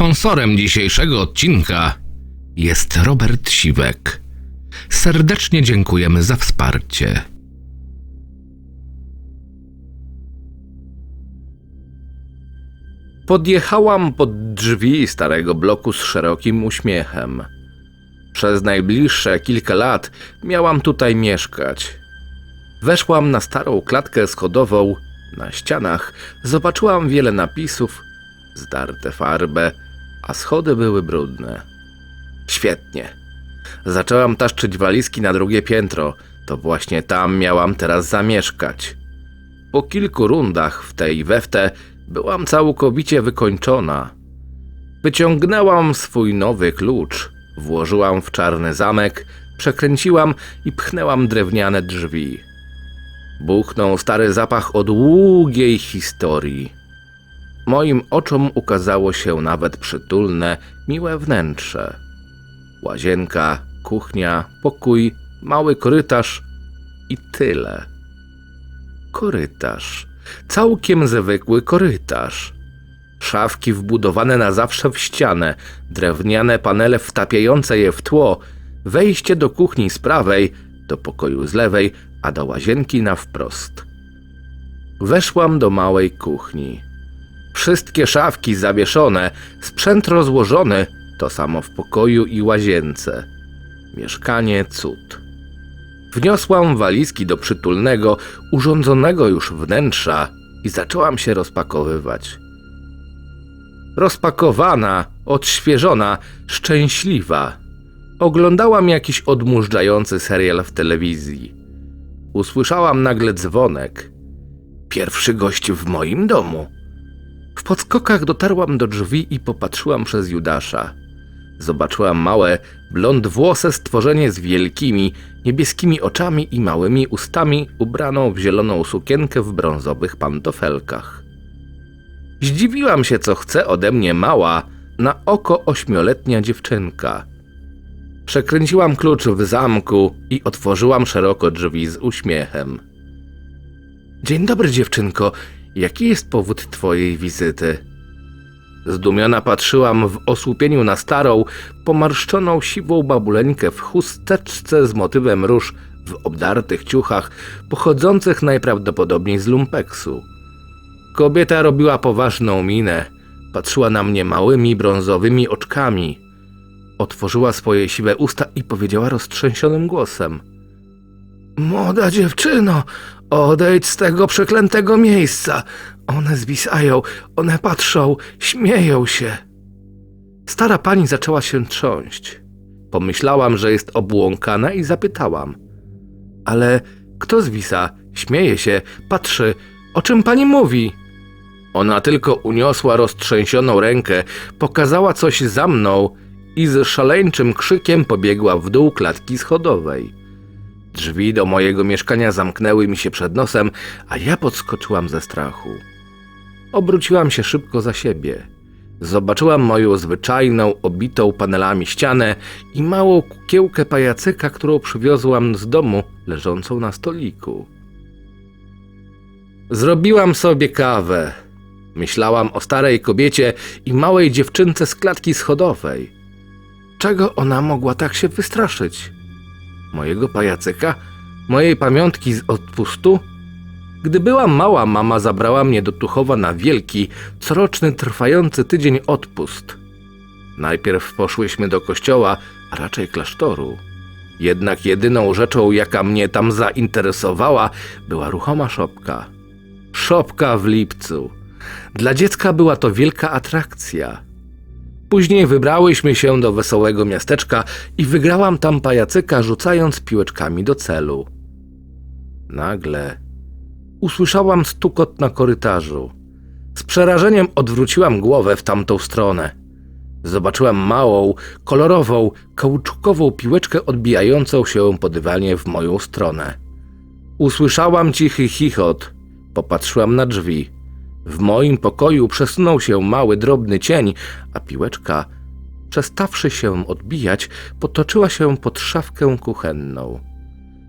Sponsorem dzisiejszego odcinka jest Robert Siwek. Serdecznie dziękujemy za wsparcie. Podjechałam pod drzwi starego bloku z szerokim uśmiechem. Przez najbliższe kilka lat miałam tutaj mieszkać. Weszłam na starą klatkę schodową. Na ścianach zobaczyłam wiele napisów, zdarte farbę, a schody były brudne. Świetnie. Zaczęłam taszczyć walizki na drugie piętro. To właśnie tam miałam teraz zamieszkać. Po kilku rundach w tej we byłam całkowicie wykończona. Wyciągnęłam swój nowy klucz, włożyłam w czarny zamek, przekręciłam i pchnęłam drewniane drzwi. Buchnął stary zapach o długiej historii. Moim oczom ukazało się nawet przytulne, miłe wnętrze. Łazienka, kuchnia, pokój, mały korytarz i tyle. Korytarz. Całkiem zwykły korytarz. Szafki wbudowane na zawsze w ścianę, drewniane panele wtapiające je w tło, wejście do kuchni z prawej, do pokoju z lewej, a do łazienki na wprost. Weszłam do małej kuchni. Wszystkie szafki zawieszone, sprzęt rozłożony, to samo w pokoju i łazience. Mieszkanie cud. Wniosłam walizki do przytulnego, urządzonego już wnętrza i zaczęłam się rozpakowywać. Rozpakowana, odświeżona, szczęśliwa. Oglądałam jakiś odmurzający serial w telewizji. Usłyszałam nagle dzwonek. Pierwszy gość w moim domu. W podskokach dotarłam do drzwi i popatrzyłam przez Judasza. Zobaczyłam małe, blond włose stworzenie z wielkimi, niebieskimi oczami i małymi ustami, ubraną w zieloną sukienkę w brązowych pantofelkach. Zdziwiłam się, co chce ode mnie mała, na oko ośmioletnia dziewczynka. Przekręciłam klucz w zamku i otworzyłam szeroko drzwi z uśmiechem. Dzień dobry, dziewczynko. Jaki jest powód twojej wizyty? Zdumiona patrzyłam w osłupieniu na starą, pomarszczoną siwą babuleńkę w chusteczce z motywem róż w obdartych ciuchach, pochodzących najprawdopodobniej z lumpeksu. Kobieta robiła poważną minę, patrzyła na mnie małymi brązowymi oczkami. Otworzyła swoje siwe usta i powiedziała roztrzęsionym głosem: Młoda dziewczyno, odejdź z tego przeklętego miejsca. One zwisają, one patrzą, śmieją się. Stara pani zaczęła się trząść. Pomyślałam, że jest obłąkana i zapytałam. Ale kto zwisa? Śmieje się, patrzy. O czym pani mówi? Ona tylko uniosła roztrzęsioną rękę, pokazała coś za mną i z szaleńczym krzykiem pobiegła w dół klatki schodowej. Drzwi do mojego mieszkania zamknęły mi się przed nosem, a ja podskoczyłam ze strachu. Obróciłam się szybko za siebie. Zobaczyłam moją zwyczajną, obitą panelami ścianę i małą kukiełkę pajacyka, którą przywiozłam z domu, leżącą na stoliku. Zrobiłam sobie kawę. Myślałam o starej kobiecie i małej dziewczynce z klatki schodowej. Czego ona mogła tak się wystraszyć? Mojego pajacyka? Mojej pamiątki z odpustu? Gdy byłam mała, mama zabrała mnie do Tuchowa na wielki, coroczny, trwający tydzień odpust. Najpierw poszłyśmy do kościoła, a raczej klasztoru. Jednak jedyną rzeczą, jaka mnie tam zainteresowała, była ruchoma szopka. Szopka w lipcu. Dla dziecka była to wielka atrakcja. Później wybrałyśmy się do wesołego miasteczka i wygrałam tam pajacyka, rzucając piłeczkami do celu. Nagle usłyszałam stukot na korytarzu. Z przerażeniem odwróciłam głowę w tamtą stronę. Zobaczyłam małą, kolorową, kauczukową piłeczkę odbijającą się po dywanie w moją stronę. Usłyszałam cichy chichot. Popatrzyłam na drzwi. W moim pokoju przesunął się mały, drobny cień, a piłeczka, przestawszy się odbijać, potoczyła się pod szafkę kuchenną.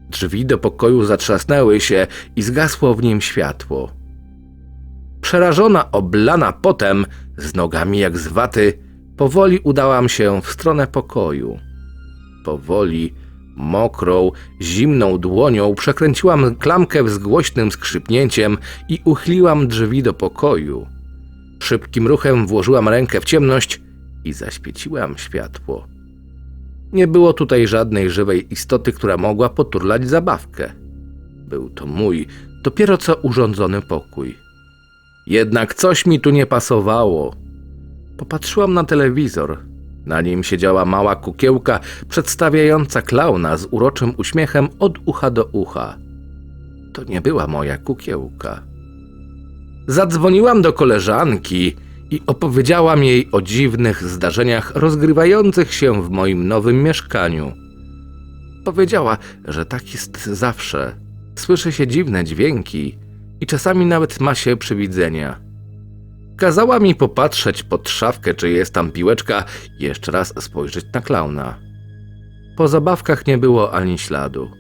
Drzwi do pokoju zatrzasnęły się i zgasło w nim światło. Przerażona, oblana potem, z nogami jak z waty, Powoli udałam się w stronę pokoju. Powoli, mokrą, zimną dłonią przekręciłam klamkę z głośnym skrzypnięciem i uchyliłam drzwi do pokoju. Szybkim ruchem włożyłam rękę w ciemność i zaświeciłam światło. Nie było tutaj żadnej żywej istoty, która mogła poturlać zabawkę. Był to mój, dopiero co urządzony pokój. Jednak coś mi tu nie pasowało. Popatrzyłam na telewizor. Na nim siedziała mała kukiełka przedstawiająca klauna z uroczym uśmiechem od ucha do ucha. To nie była moja kukiełka. Zadzwoniłam do koleżanki i opowiedziałam jej o dziwnych zdarzeniach rozgrywających się w moim nowym mieszkaniu. Powiedziała, że tak jest zawsze. Słyszy się dziwne dźwięki i czasami nawet ma się przywidzenia. Kazała mi popatrzeć pod szafkę, czy jest tam piłeczka i jeszcze raz spojrzeć na klauna. Po zabawkach nie było ani śladu.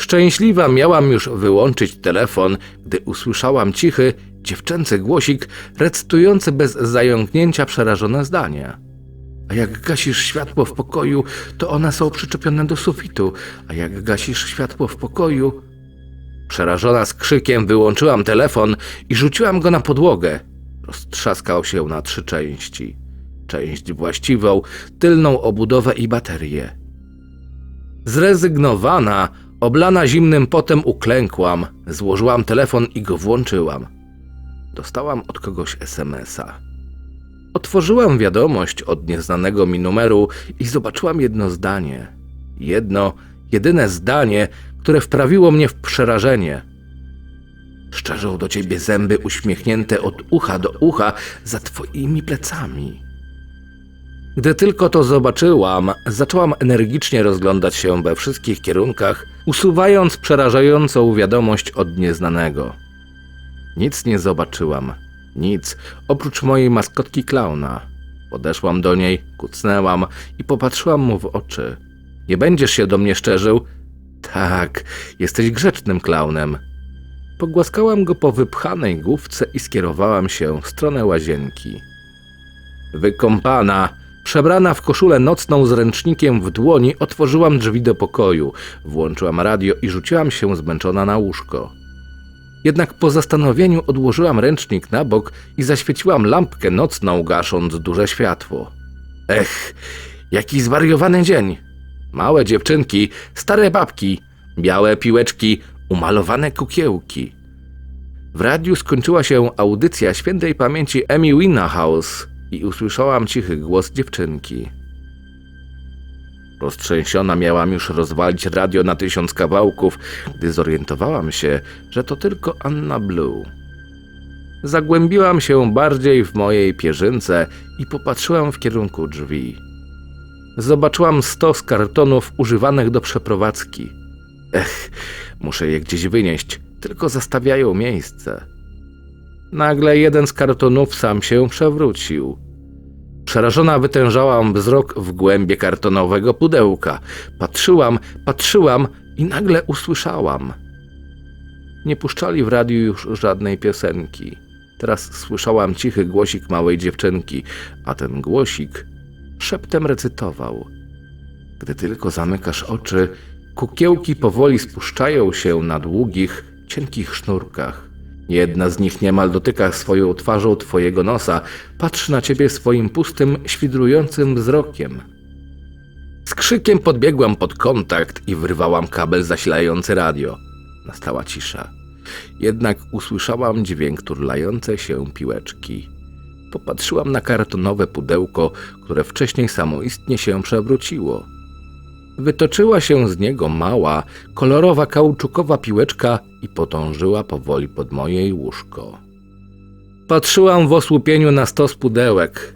Szczęśliwa miałam już wyłączyć telefon, gdy usłyszałam cichy, dziewczęcy głosik recytujący bez zająknięcia przerażone zdania. A jak gasisz światło w pokoju, to one są przyczepione do sufitu, a jak gasisz światło w pokoju... Przerażona z krzykiem wyłączyłam telefon i rzuciłam go na podłogę. Roztrzaskał się na trzy części. Część właściwą, tylną obudowę i baterię. Zrezygnowana, oblana zimnym potem uklękłam, złożyłam telefon i go włączyłam. Dostałam od kogoś SMS-a. Otworzyłam wiadomość od nieznanego mi numeru i zobaczyłam jedno zdanie. Jedno, jedyne zdanie, które wprawiło mnie w przerażenie. Szczerzą do ciebie zęby uśmiechnięte od ucha do ucha za twoimi plecami. Gdy tylko to zobaczyłam, zaczęłam energicznie rozglądać się we wszystkich kierunkach, usuwając przerażającą wiadomość od nieznanego. Nic nie zobaczyłam. Nic, oprócz mojej maskotki klauna. Podeszłam do niej, kucnęłam i popatrzyłam mu w oczy. Nie będziesz się do mnie szczerzył? Tak, jesteś grzecznym klaunem. Pogłaskałam go po wypchanej główce i skierowałam się w stronę łazienki. Wykąpana, przebrana w koszulę nocną z ręcznikiem w dłoni, otworzyłam drzwi do pokoju, włączyłam radio i rzuciłam się zmęczona na łóżko. Jednak po zastanowieniu odłożyłam ręcznik na bok i zaświeciłam lampkę nocną, gasząc duże światło. Ech, jaki zwariowany dzień! Małe dziewczynki, stare babki, białe piłeczki, umalowane kukiełki. W radiu skończyła się audycja świętej pamięci Amy Winehouse i usłyszałam cichy głos dziewczynki. Roztrzęsiona miałam już rozwalić radio na tysiąc kawałków, gdy zorientowałam się, że to tylko Anna Blue. Zagłębiłam się bardziej w mojej pierzynce i popatrzyłam w kierunku drzwi. Zobaczyłam stos kartonów używanych do przeprowadzki. Ech, muszę je gdzieś wynieść, tylko zastawiają miejsce. Nagle jeden z kartonów sam się przewrócił. Przerażona wytężałam wzrok w głębie kartonowego pudełka. Patrzyłam, patrzyłam i nagle usłyszałam. Nie puszczali w radiu już żadnej piosenki. Teraz słyszałam cichy głosik małej dziewczynki, a ten głosik szeptem recytował. Gdy tylko zamykasz oczy, kukiełki powoli spuszczają się na długich, cienkich sznurkach. Jedna z nich niemal dotyka swoją twarzą twojego nosa, patrzy na ciebie swoim pustym, świdrującym wzrokiem. Z krzykiem podbiegłam pod kontakt i wyrwałam kabel zasilający radio. Nastała cisza. Jednak usłyszałam dźwięk turlającej się piłeczki. Popatrzyłam na kartonowe pudełko, które wcześniej samoistnie się przewróciło. Wytoczyła się z niego mała, kolorowa kauczukowa piłeczka i podążyła powoli pod moje łóżko. Patrzyłam w osłupieniu na stos pudełek.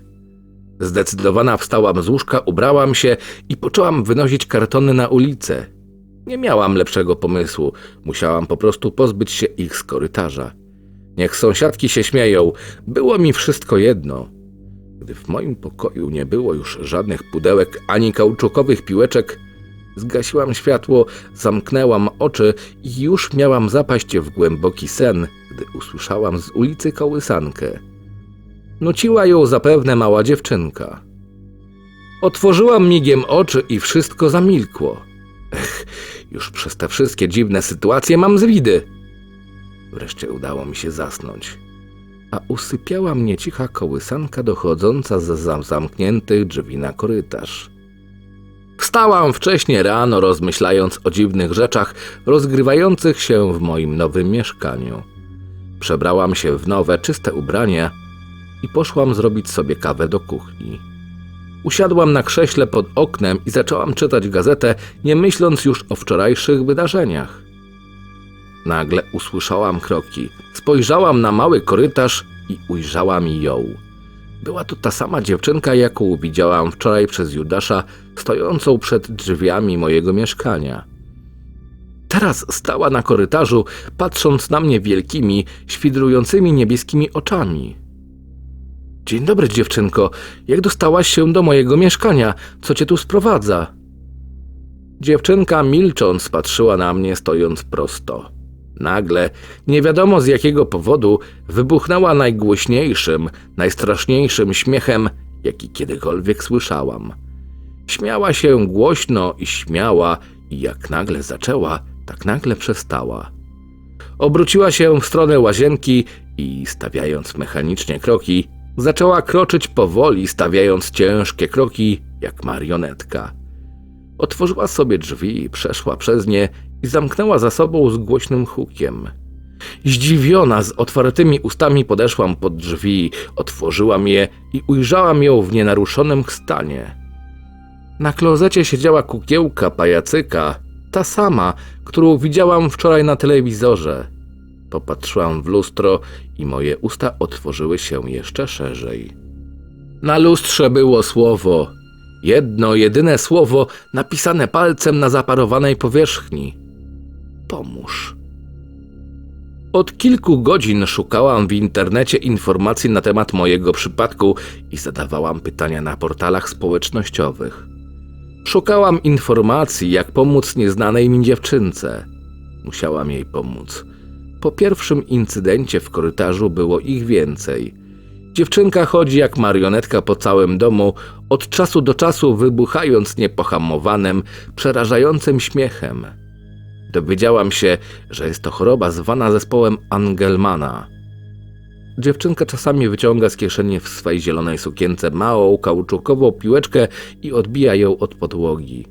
Zdecydowana wstałam z łóżka, ubrałam się i poczęłam wynosić kartony na ulicę. Nie miałam lepszego pomysłu, musiałam po prostu pozbyć się ich z korytarza. Niech sąsiadki się śmieją, było mi wszystko jedno. Gdy w moim pokoju nie było już żadnych pudełek ani kauczukowych piłeczek, zgasiłam światło, zamknęłam oczy i już miałam zapaść w głęboki sen, gdy usłyszałam z ulicy kołysankę. Nuciła ją zapewne mała dziewczynka. Otworzyłam migiem oczy i wszystko zamilkło. Ech, już przez te wszystkie dziwne sytuacje mam zwidy. Wreszcie udało mi się zasnąć. A usypiała mnie cicha kołysanka dochodząca z zam- zamkniętych drzwi na korytarz. Wstałam wcześnie rano, rozmyślając o dziwnych rzeczach rozgrywających się w moim nowym mieszkaniu. Przebrałam się w nowe, czyste ubrania i poszłam zrobić sobie kawę do kuchni. Usiadłam na krześle pod oknem i zaczęłam czytać gazetę, nie myśląc już o wczorajszych wydarzeniach. Nagle usłyszałam kroki. Spojrzałam na mały korytarz i ujrzałam ją. Była to ta sama dziewczynka, jaką widziałam wczoraj przez Judasza, stojącą przed drzwiami mojego mieszkania. Teraz stała na korytarzu, patrząc na mnie wielkimi, świdrującymi niebieskimi oczami. Dzień dobry, dziewczynko. Jak dostałaś się do mojego mieszkania? Co cię tu sprowadza? Dziewczynka milcząc patrzyła na mnie, stojąc prosto. Nagle, nie wiadomo z jakiego powodu, wybuchnęła najgłośniejszym, najstraszniejszym śmiechem, jaki kiedykolwiek słyszałam. Śmiała się głośno i śmiała, i jak nagle zaczęła, tak nagle przestała. Obróciła się w stronę łazienki i, stawiając mechanicznie kroki, zaczęła kroczyć powoli, stawiając ciężkie kroki, jak marionetka. Otworzyła sobie drzwi, przeszła przez nie i zamknęła za sobą z głośnym hukiem. Zdziwiona, z otwartymi ustami podeszłam pod drzwi, otworzyłam je i ujrzałam ją w nienaruszonym stanie. Na klozecie siedziała kukiełka pajacyka, ta sama, którą widziałam wczoraj na telewizorze. Popatrzyłam w lustro i moje usta otworzyły się jeszcze szerzej. Na lustrze było słowo, jedno jedyne słowo napisane palcem na zaparowanej powierzchni. Pomóż. Od kilku godzin szukałam w internecie informacji na temat mojego przypadku i zadawałam pytania na portalach społecznościowych. Szukałam informacji, jak pomóc nieznanej mi dziewczynce. Musiałam jej pomóc. Po pierwszym incydencie w korytarzu było ich więcej. Dziewczynka chodzi jak marionetka po całym domu, od czasu do czasu wybuchając niepohamowanym, przerażającym śmiechem. Dowiedziałam się, że jest to choroba zwana zespołem Angelmana. Dziewczynka czasami wyciąga z kieszeni w swej zielonej sukience małą, kauczukową piłeczkę i odbija ją od podłogi.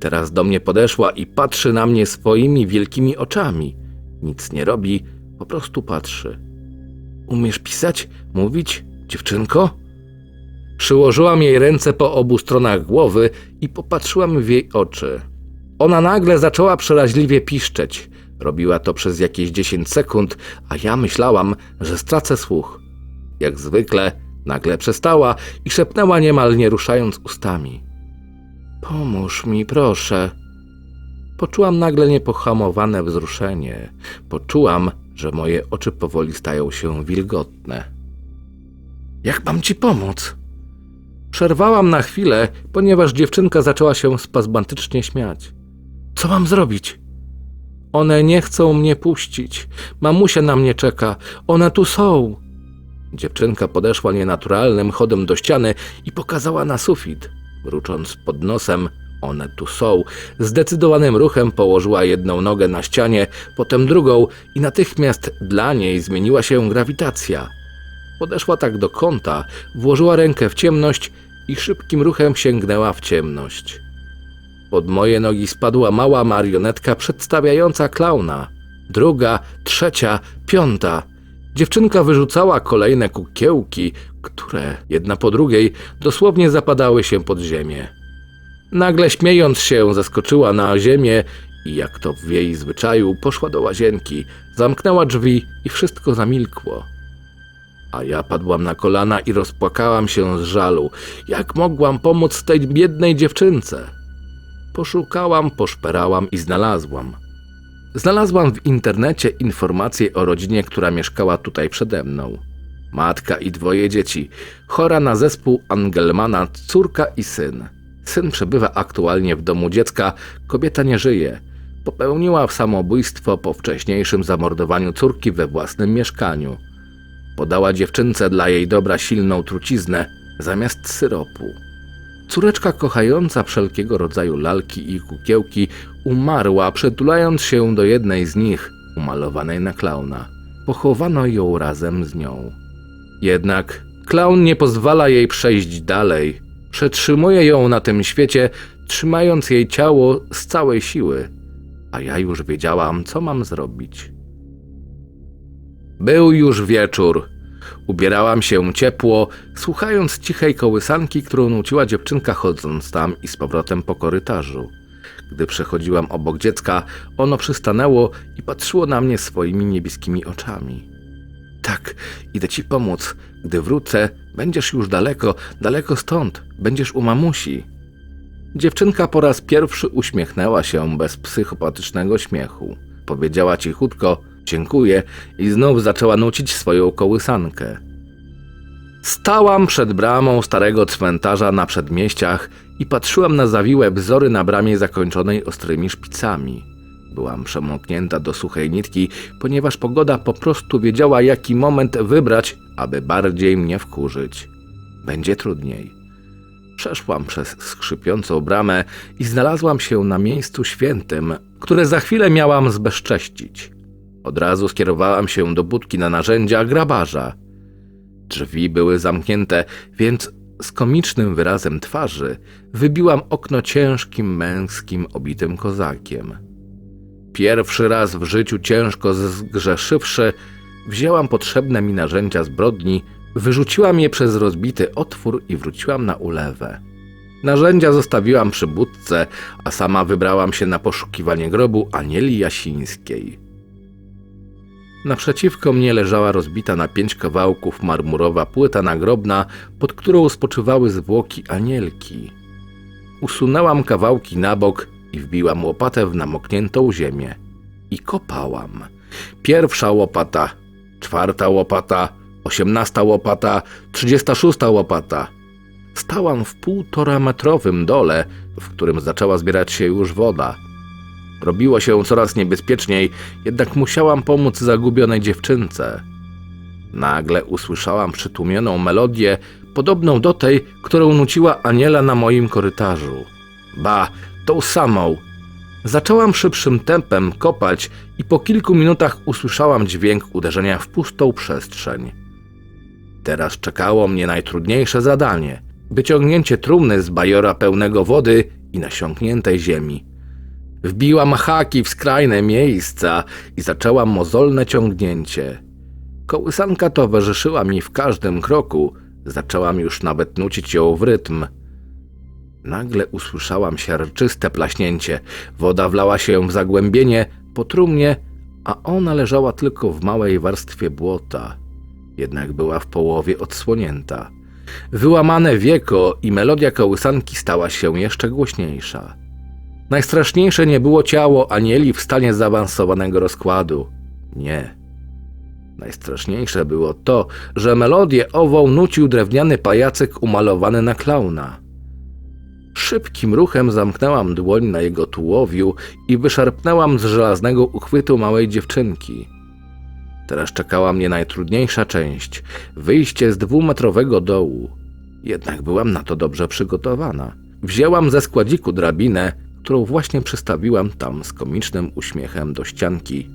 Teraz do mnie podeszła i patrzy na mnie swoimi wielkimi oczami. Nic nie robi, po prostu patrzy. Umiesz pisać, mówić, dziewczynko? Przyłożyłam jej ręce po obu stronach głowy i popatrzyłam w jej oczy. Ona nagle zaczęła przeraźliwie piszczeć. Robiła to przez jakieś 10 sekund, a ja myślałam, że stracę słuch. Jak zwykle, nagle przestała i szepnęła niemal nie ruszając ustami. Pomóż mi, proszę. Poczułam nagle niepohamowane wzruszenie. Poczułam, że moje oczy powoli stają się wilgotne. Jak mam ci pomóc? Przerwałam na chwilę, ponieważ dziewczynka zaczęła się spazmatycznie śmiać. Co mam zrobić? One nie chcą mnie puścić. Mamusia na mnie czeka. One tu są. Dziewczynka podeszła nienaturalnym chodem do ściany i pokazała na sufit. Mrucząc pod nosem, one tu są. Zdecydowanym ruchem położyła jedną nogę na ścianie, potem drugą i natychmiast dla niej zmieniła się grawitacja. Podeszła tak do kąta, włożyła rękę w ciemność i szybkim ruchem sięgnęła w ciemność. Pod moje nogi spadła mała marionetka przedstawiająca klauna. Druga, trzecia, piąta. Dziewczynka wyrzucała kolejne kukiełki, które jedna po drugiej dosłownie zapadały się pod ziemię. Nagle śmiejąc się zeskoczyła na ziemię i jak to w jej zwyczaju poszła do łazienki, zamknęła drzwi i wszystko zamilkło. A ja padłam na kolana i rozpłakałam się z żalu. Jak mogłam pomóc tej biednej dziewczynce? Poszukałam, poszperałam i znalazłam. Znalazłam w internecie informację o rodzinie, która mieszkała tutaj przede mną. Matka i dwoje dzieci, chora na zespół Angelmana, córka i syn. Syn przebywa aktualnie w domu dziecka, kobieta nie żyje. Popełniła samobójstwo po wcześniejszym zamordowaniu córki we własnym mieszkaniu. Podała dziewczynce dla jej dobra silną truciznę zamiast syropu. Córeczka kochająca wszelkiego rodzaju lalki i kukiełki umarła, przytulając się do jednej z nich, umalowanej na klauna. Pochowano ją razem z nią. Jednak klaun nie pozwala jej przejść dalej. Przetrzymuje ją na tym świecie, trzymając jej ciało z całej siły. A ja już wiedziałam, co mam zrobić. Był już wieczór. Ubierałam się ciepło, słuchając cichej kołysanki, którą nuciła dziewczynka chodząc tam i z powrotem po korytarzu. Gdy przechodziłam obok dziecka, ono przystanęło i patrzyło na mnie swoimi niebieskimi oczami. Tak, idę ci pomóc. Gdy wrócę, będziesz już daleko, daleko stąd, będziesz u mamusi. Dziewczynka po raz pierwszy uśmiechnęła się bez psychopatycznego śmiechu. Powiedziała cichutko dziękuję i znów zaczęła nucić swoją kołysankę. Stałam przed bramą starego cmentarza na przedmieściach i patrzyłam na zawiłe wzory na bramie zakończonej ostrymi szpicami. Byłam przemoknięta do suchej nitki, ponieważ pogoda po prostu wiedziała, jaki moment wybrać, aby bardziej mnie wkurzyć. Będzie trudniej. Przeszłam przez skrzypiącą bramę i znalazłam się na miejscu świętym, które za chwilę miałam zbezcześcić. Od razu skierowałam się do budki na narzędzia grabarza. Drzwi były zamknięte, więc z komicznym wyrazem twarzy wybiłam okno ciężkim męskim obitym kozakiem. Pierwszy raz w życiu ciężko zgrzeszywszy, wzięłam potrzebne mi narzędzia zbrodni, wyrzuciłam je przez rozbity otwór i wróciłam na ulewę. Narzędzia zostawiłam przy budce, a sama wybrałam się na poszukiwanie grobu Anieli Jasińskiej. Naprzeciwko mnie leżała rozbita na pięć kawałków marmurowa płyta nagrobna, pod którą spoczywały zwłoki anielki. Usunęłam kawałki na bok i wbiłam łopatę w namokniętą ziemię. I kopałam. Pierwsza łopata, czwarta łopata, osiemnasta łopata, trzydziesta szósta łopata. Stałam w półtora metrowym dole, w którym zaczęła zbierać się już woda. Robiło się coraz niebezpieczniej, jednak musiałam pomóc zagubionej dziewczynce. Nagle usłyszałam przytłumioną melodię, podobną do tej, którą nuciła Aniela na moim korytarzu. Ba, tą samą. Zaczęłam szybszym tempem kopać i po kilku minutach usłyszałam dźwięk uderzenia w pustą przestrzeń. Teraz czekało mnie najtrudniejsze zadanie wyciągnięcie trumny z bajora pełnego wody i nasiąkniętej ziemi. Wbiłam haki w skrajne miejsca i zaczęłam mozolne ciągnięcie. Kołysanka towarzyszyła mi w każdym kroku, zaczęłam już nawet nucić ją w rytm. Nagle usłyszałam siarczyste plaśnięcie. Woda wlała się w zagłębienie po trumnie, a ona leżała tylko w małej warstwie błota. Jednak była w połowie odsłonięta. Wyłamane wieko i melodia kołysanki stała się jeszcze głośniejsza. Najstraszniejsze nie było ciało anieli w stanie zaawansowanego rozkładu. Nie. Najstraszniejsze było to, że melodię ową nucił drewniany pajacyk umalowany na klauna. Szybkim ruchem zamknęłam dłoń na jego tułowiu i wyszarpnęłam z żelaznego uchwytu małej dziewczynki. Teraz czekała mnie najtrudniejsza część wyjście z dwumetrowego dołu. Jednak byłam na to dobrze przygotowana. Wzięłam ze składziku drabinę, którą właśnie przystawiłam tam z komicznym uśmiechem do ścianki.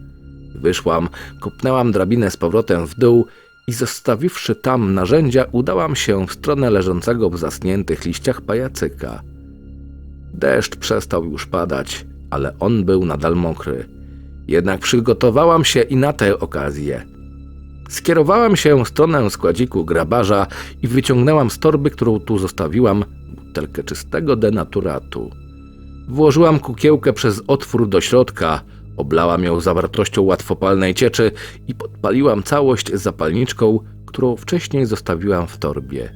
Wyszłam, kopnęłam drabinę z powrotem w dół i zostawiwszy tam narzędzia, udałam się w stronę leżącego w zasniętych liściach pajacyka. Deszcz przestał już padać, ale on był nadal mokry. Jednak przygotowałam się i na tę okazję. Skierowałam się w stronę składziku grabarza i wyciągnęłam z torby, którą tu zostawiłam, butelkę czystego denaturatu. Włożyłam kukiełkę przez otwór do środka, oblałam ją zawartością łatwopalnej cieczy i podpaliłam całość zapalniczką, którą wcześniej zostawiłam w torbie.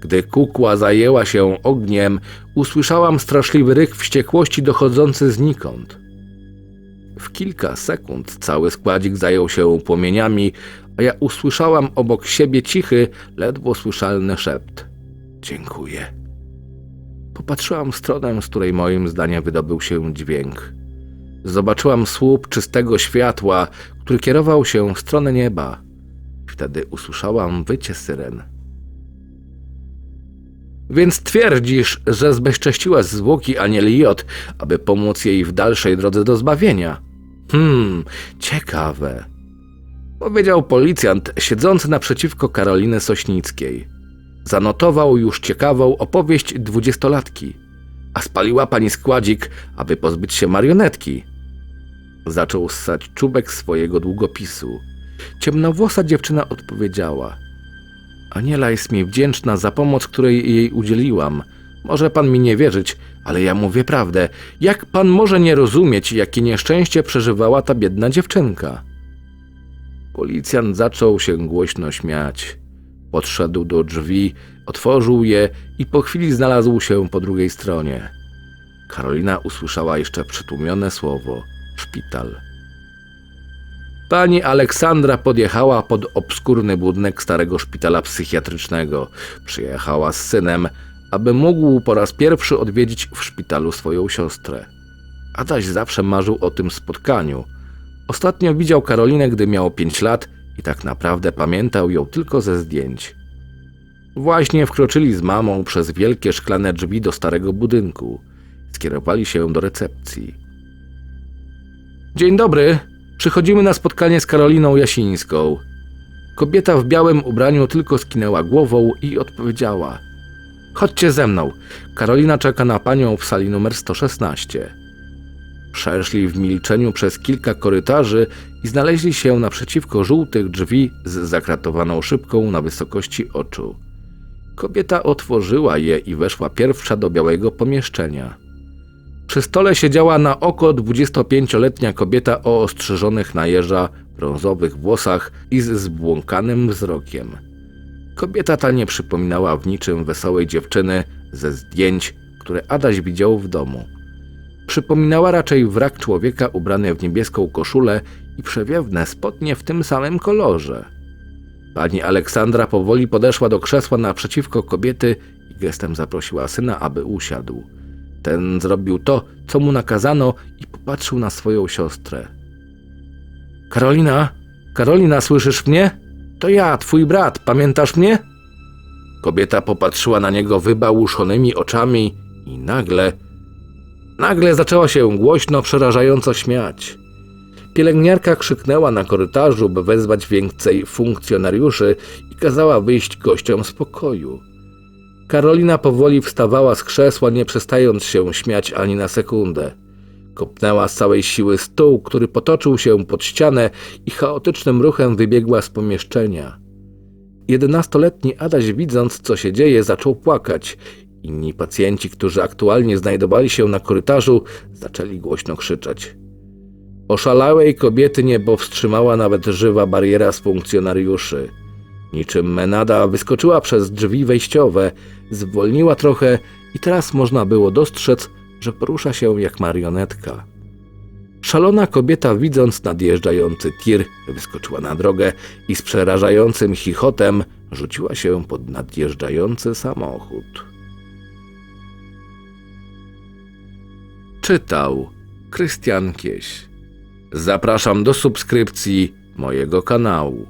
Gdy kukła zajęła się ogniem, usłyszałam straszliwy ryk wściekłości dochodzący znikąd. W kilka sekund cały składzik zajął się płomieniami, a ja usłyszałam obok siebie cichy, ledwo słyszalny szept. Dziękuję. Popatrzyłam w stronę, z której moim zdaniem wydobył się dźwięk. Zobaczyłam słup czystego światła, który kierował się w stronę nieba. Wtedy usłyszałam wycie syren. Więc twierdzisz, że zbezcześciłaś zwłoki Anieli J, aby pomóc jej w dalszej drodze do zbawienia? Hmm, ciekawe. Powiedział policjant siedzący naprzeciwko Karoliny Sośnickiej. Zanotował już ciekawą opowieść dwudziestolatki. A spaliła pani składzik, aby pozbyć się marionetki. Zaczął ssać czubek swojego długopisu. Ciemnowłosa dziewczyna odpowiedziała. Aniela jest mi wdzięczna za pomoc, której jej udzieliłam. Może pan mi nie wierzyć, ale ja mówię prawdę. Jak pan może nie rozumieć, jakie nieszczęście przeżywała ta biedna dziewczynka? Policjant zaczął się głośno śmiać. Podszedł do drzwi, otworzył je i po chwili znalazł się po drugiej stronie. Karolina usłyszała jeszcze przytłumione słowo szpital. Pani Aleksandra podjechała pod obskurny budynek starego szpitala psychiatrycznego. Przyjechała z synem, aby mógł po raz pierwszy odwiedzić w szpitalu swoją siostrę. Adaś zawsze marzył o tym spotkaniu. Ostatnio widział Karolinę, gdy miał pięć lat i tak naprawdę pamiętał ją tylko ze zdjęć. Właśnie wkroczyli z mamą przez wielkie szklane drzwi do starego budynku. Skierowali się do recepcji. Dzień dobry. Przychodzimy na spotkanie z Karoliną Jasińską. Kobieta w białym ubraniu tylko skinęła głową i odpowiedziała: Chodźcie ze mną. Karolina czeka na panią w sali numer 116. Przeszli w milczeniu przez kilka korytarzy i znaleźli się naprzeciwko żółtych drzwi z zakratowaną szybką na wysokości oczu. Kobieta otworzyła je i weszła pierwsza do białego pomieszczenia. Przy stole siedziała na oko 25-letnia kobieta o ostrzyżonych na jeża brązowych włosach i z zbłąkanym wzrokiem. Kobieta ta nie przypominała w niczym wesołej dziewczyny ze zdjęć, które Adaś widział w domu. Przypominała raczej wrak człowieka ubrany w niebieską koszulę i przewiewne spodnie w tym samym kolorze. Pani Aleksandra powoli podeszła do krzesła naprzeciwko kobiety i gestem zaprosiła syna, aby usiadł. Ten zrobił to, co mu nakazano i popatrzył na swoją siostrę. Karolina, Karolina, słyszysz mnie? To ja, twój brat, pamiętasz mnie? Kobieta popatrzyła na niego wybałuszonymi oczami i nagle, nagle zaczęła się głośno, przerażająco śmiać. Pielęgniarka krzyknęła na korytarzu, by wezwać więcej funkcjonariuszy i kazała wyjść gościom z pokoju. Karolina powoli wstawała z krzesła, nie przestając się śmiać ani na sekundę. Kopnęła z całej siły stół, który potoczył się pod ścianę i chaotycznym ruchem wybiegła z pomieszczenia. Jedenastoletni Adaś, widząc co się dzieje, zaczął płakać. Inni pacjenci, którzy aktualnie znajdowali się na korytarzu, zaczęli głośno krzyczeć. Oszalałej kobiety nie powstrzymała nawet żywa bariera z funkcjonariuszy. Niczym Menada wyskoczyła przez drzwi wejściowe, zwolniła trochę i teraz można było dostrzec, że porusza się jak marionetka. Szalona kobieta, widząc nadjeżdżający tir, wyskoczyła na drogę i z przerażającym chichotem rzuciła się pod nadjeżdżający samochód. Czytał Krystian Kieś. Zapraszam do subskrypcji mojego kanału.